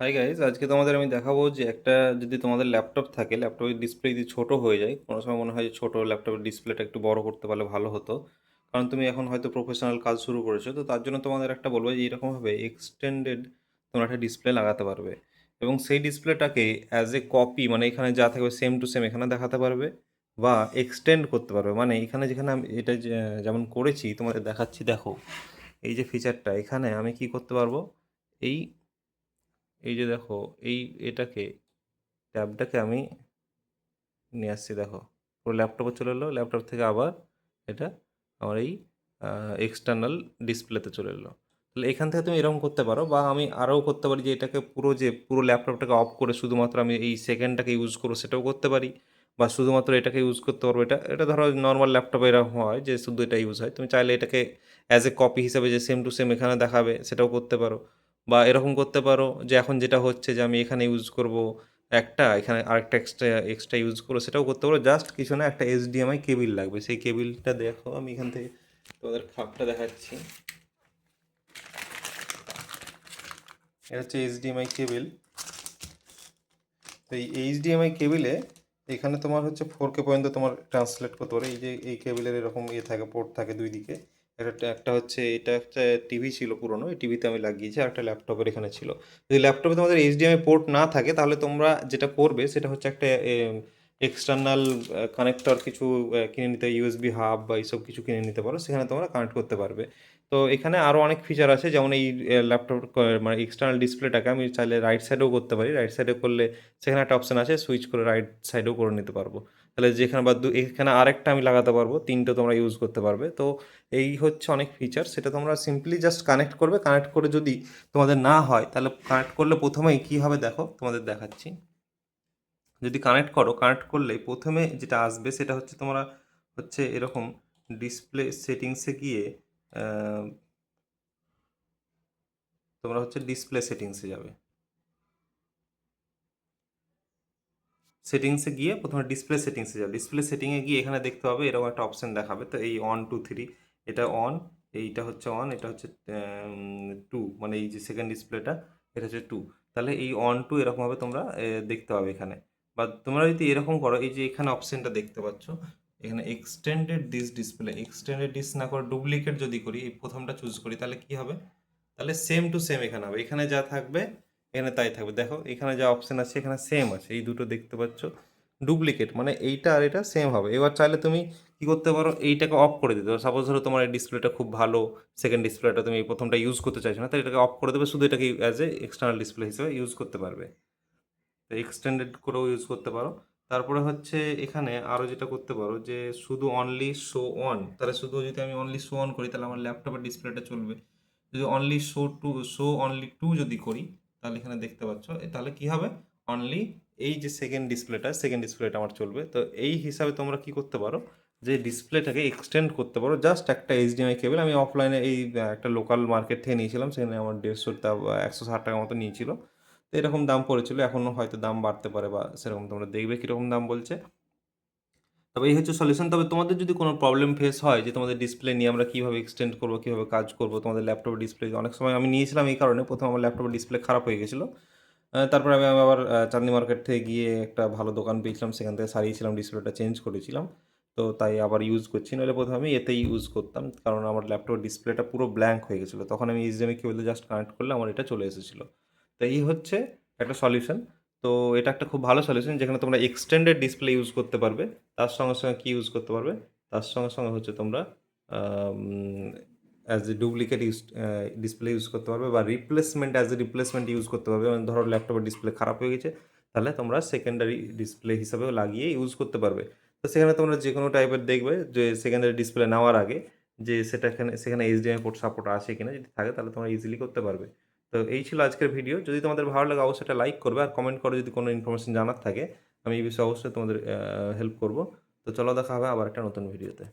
Hi guys আজকে তোমাদের আমি দেখাবো যে একটা যদি তোমাদের ল্যাপটপ থাকে ল্যাপটপের ডিসপ্লে যদি ছোট হয়ে যায়, কোনো সময় মনে হয় যে ছোটো ল্যাপটপের ডিসপ্লেটা একটু বড় করতে পারলে ভালো হতো। কারণ তুমি এখন হয়তো প্রফেশনাল কাজ শুরু করেছ, তো তার জন্য তোমাদের একটা বলব যে এরকমভাবে এক্সটেন্ডেড তোমরা একটা ডিসপ্লে লাগাতে পারবে। এবং সেই ডিসপ্লেটাকে অ্যাজ এ কপি মানে এখানে যা থাকবে সেম টু সেম এখানে দেখাতে পারবে বা এক্সটেন্ড করতে পারবে। মানে এখানে যেখানে আমি এটা যেমন করেছি, তোমাদের দেখাচ্ছি, দেখো। এই যে ফিচারটা এখানে আমি কি করতে পারব? এই এই যে দেখো, এই এটাকে ট্যাবটাকে আমি নিয়ে আসছি দেখো। পুরো ল্যাপটপে চলে এলো, ল্যাপটপ থেকে আবার এটা আমার এই এক্সটার্নাল ডিসপ্লেতে চলে এলো। তাহলে এখান থেকে তুমি এরকম করতে পারো বা আমি আরও করতে পারি যে এটাকে পুরো যে পুরো ল্যাপটপটাকে অফ করে শুধুমাত্র আমি এই সেকেন্ডটাকে ইউজ করব সেটাও করতে পারি বা শুধুমাত্র এটাকে ইউজ করতে পারব। এটা এটা ধরো নর্মাল ল্যাপটপে এরকম হয় যে শুধু এটা ইউজ হয়। তুমি চাইলে এটাকে অ্যাজ এ কপি হিসাবে যে সেম টু সেম এখানে দেখাবে সেটাও করতে পারো। বা এরকম করতে পারো যে এখন যেটা হচ্ছে যে আমি এখানে ইউজ করব একটা, এখানে আরেকটা এক্সট্রা এক্সট্রা ইউজ করব সেটাও করতে পারো। জাস্ট কিছু না, একটা এইচডিএমআই কেবিল লাগবে। সেই কেবিলটা দেখো, আমি এখান থেকে তোমাদের খাপটা দেখাচ্ছি। এটা হচ্ছে এইচডিএমআই কেবিল তো এই এইচডিএমআই কেবিলে এখানে তোমার হচ্ছে ফোর কে পর্যন্ত তোমার ট্রান্সলেট করতে পারে। এই যে এই কেবিলের এরকম ইয়ে থাকে পোর্ট থাকে দুই দিকে। একটা হচ্ছে, এটা একটা টিভি ছিল পুরনো, এই টিভিতে আমি লাগিয়েছি, আর একটা ল্যাপটপের এখানে ছিল। যদি ল্যাপটপে তোমাদের এইচডিএমআই পোর্ট না থাকে, তাহলে তোমরা যেটা করবে, সেটা হচ্ছে একটা এক্সটার্নাল কানেক্টর কিছু কিনে নিতে ইউএসবি হাব বা এইসব কিছু কিনে নিতে পারো, সেখানে তোমরা কানেক্ট করতে পারবে। তো এখানে আরও অনেক ফিচার আছে, যেমন এই ল্যাপটপ মানে এক্সটার্নাল ডিসপ্লেটাকে আমি চাইলে রাইট সাইডেও করতে পারি রাইট সাইডে করলে সেখানে একটা অপশান আছে সুইচ করে রাইট সাইডেও করে নিতে পারব। তাহলে যেখানে বা দু, এখানে আরেকটা আমি লাগাতে পারব, তিনটে তোমরা ইউজ করতে পারবে। তো এই হচ্ছে অনেক ফিচার সেটা তোমরা সিম্পলি জাস্ট কানেক্ট করবে। কানেক্ট করে যদি তোমাদের না হয়, তাহলে কানেক্ট করলে প্রথমেই কী হবে দেখো, তোমাদের দেখাচ্ছি। যদি কানেক্ট করো কানেক্ট করলে প্রথমে যেটা আসবে, সেটা হচ্ছে তোমরা হচ্ছে এরকম ডিসপ্লে সেটিংসে গিয়ে তোমরা হচ্ছে ডিসপ্লে সেটিংসে যাবে। সেটিংসে গিয়ে প্রথমে ডিসপ্লে সেটিংসে যাবে ডিসপ্লে সেটিংয়ে গিয়ে এখানে দেখতে হবে এরকম একটা অপশন দেখাবে। তো এই অন টু থ্রি এটা অন এইটা হচ্ছে অন এটা হচ্ছে টু মানে এই যে সেকেন্ড ডিসপ্লেটা এটা হচ্ছে টু তাহলে এই অন টু এরকমভাবে তোমরা দেখতে পাবে এখানে। বা তোমরা যদি এরকম করো, এই যে এখানে অপশনটা দেখতে পাচ্ছ, এখানে এক্সটেন্ডেড ডিস ডিসপ্লে এক্সটেন্ডেড ডিস না করে ডুপ্লিকেট যদি করি, এই প্রথমটা চুজ করি, তাহলে কি হবে? তাহলে সেম টু সেম এখানে হবে। এখানে যা থাকবে এখানে তাই থাকবে। দেখো, এখানে যা অপশন আছে, এখানে সেম আছে। এই দুটো দেখতে পাচ্ছ। ডুপ্লিকেট মানে এইটা আর এটা সেম হবে। এবার চাইলে তুমি কি করতে পারো? এইটাকে অফ করে দিতে পারো। সাপোজ ধরো তোমার এই ডিসপ্লেটা খুব ভালো সেকেন্ড ডিসপ্লেটা তুমি প্রথমটা ইউজ করতে চাইছো না, তাহলে এটাকে অফ করে দেবে। শুধু এটাকে অ্যাজ এ এক্সটার্নাল ডিসপ্লে হিসেবে ইউজ করতে পারবে। এক্সটেন্ডেড করেও ইউজ করতে পারো। তারপরে হচ্ছে এখানে আরও যেটা করতে পারো যে শুধু অনলি শো অন তাহলে শুধু যদি আমি অনলি শো অন করি, তাহলে আমার ল্যাপটপের ডিসপ্লেটা চলবে। যদি only show two show only two যদি করি তাহলে এখানে দেখতে পাচ্ছ তাহলে কি হবে? অনলি এই যে সেকেন্ড ডিসপ্লেটা সেকেন্ড ডিসপ্লেটা আমার চলবে। তো এই হিসাবে তোমরা কি করতে পারো? যে ডিসপ্লেটাকে এক্সটেন্ড করতে পারো জাস্ট একটা এইচডিএমআই কেবল আমি অফলাইনে এই একটা লোকাল মার্কেট থেকে নিয়েছিলাম, সেখানে আমার দেড়শোটা একশো ষাট টাকা মতো নিয়েছিল। তো এরকম দাম পড়েছিল এখনও হয়তো দাম বাড়তে পারে বা সেরকম তোমরা দেখবে কীরকম দাম বলছে। তবে এই হচ্ছে সলিউশন তবে তোমাদের যদি কোনো প্রবলেম ফেস হয় যে তোমাদের ডিসপ্লে নিয়ে আমরা কীভাবে এক্সটেন্ড করব, কীভাবে কাজ করব, তোমাদের ল্যাপটপের ডিসপ্লে অনেক সময় আমি নিয়েছিলাম এই কারণে। প্রথম আমার ল্যাপটপের ডিসপ্লে খারাপ হয়ে গেছিল। তারপরে আমি আবার চাঁদনি মার্কেট থেকে গিয়ে একটা ভালো দোকান পেয়েছিলাম। সেখান থেকে সারিয়েছিলাম ডিসপ্লেটা চেঞ্জ করেছিলাম। তো তাই আবার ইউজ করছি। নাহলে প্রথমে আমি এতেই ইউজ করতাম। কারণ আমার ল্যাপটপের ডিসপ্লেটা পুরো ব্ল্যাঙ্ক হয়ে গেছিল। তখন আমি এইচডিএমআই কেবল জাস্ট কানেক্ট করলে আমার এটা চলে এসেছিল। তো এই হচ্ছে একটা সলিউশন তো এটা একটা খুব ভালো সলিউশন যেখানে তোমরা এক্সটেন্ডেড ডিসপ্লে ইউজ করতে পারবে। তার সঙ্গে সঙ্গে কী ইউজ করতে পারবে? তার সঙ্গে সঙ্গে হচ্ছে তোমরা as a duplicate use display use করতে পারবে বা replacement as a replacement use করতে পারবে। মানে ধরো ল্যাপটপের ডিসপ্লে খারাপ হয়ে গেছে, তাহলে তোমরা সেকেন্ডারি ডিসপ্লে হিসাবেও লাগিয়ে ইউজ করতে পারবে। তো সেখানে তোমরা যে কোনো টাইপের দেখবে যে সেকেন্ডারি ডিসপ্লে নেওয়ার আগে যে সেটা এখানে, সেখানে এইচডিএমআই পোর্ট সাপোর্ট আছে কিনা যদি থাকে, তাহলে তোমরা ইজিলি করতে পারবে। তো এই ছিল আজকের ভিডিও যদি তোমাদের ভালো লাগে, অবশ্যই একটা লাইক করবে আর কমেন্ট করো যদি কোনো ইনফরমেশন জানার থাকে, আমি এই বিষয়ে অবশ্যই তোমাদের হেল্প করব। তো চলো, দেখা হবে আবার একটা নতুন ভিডিওতে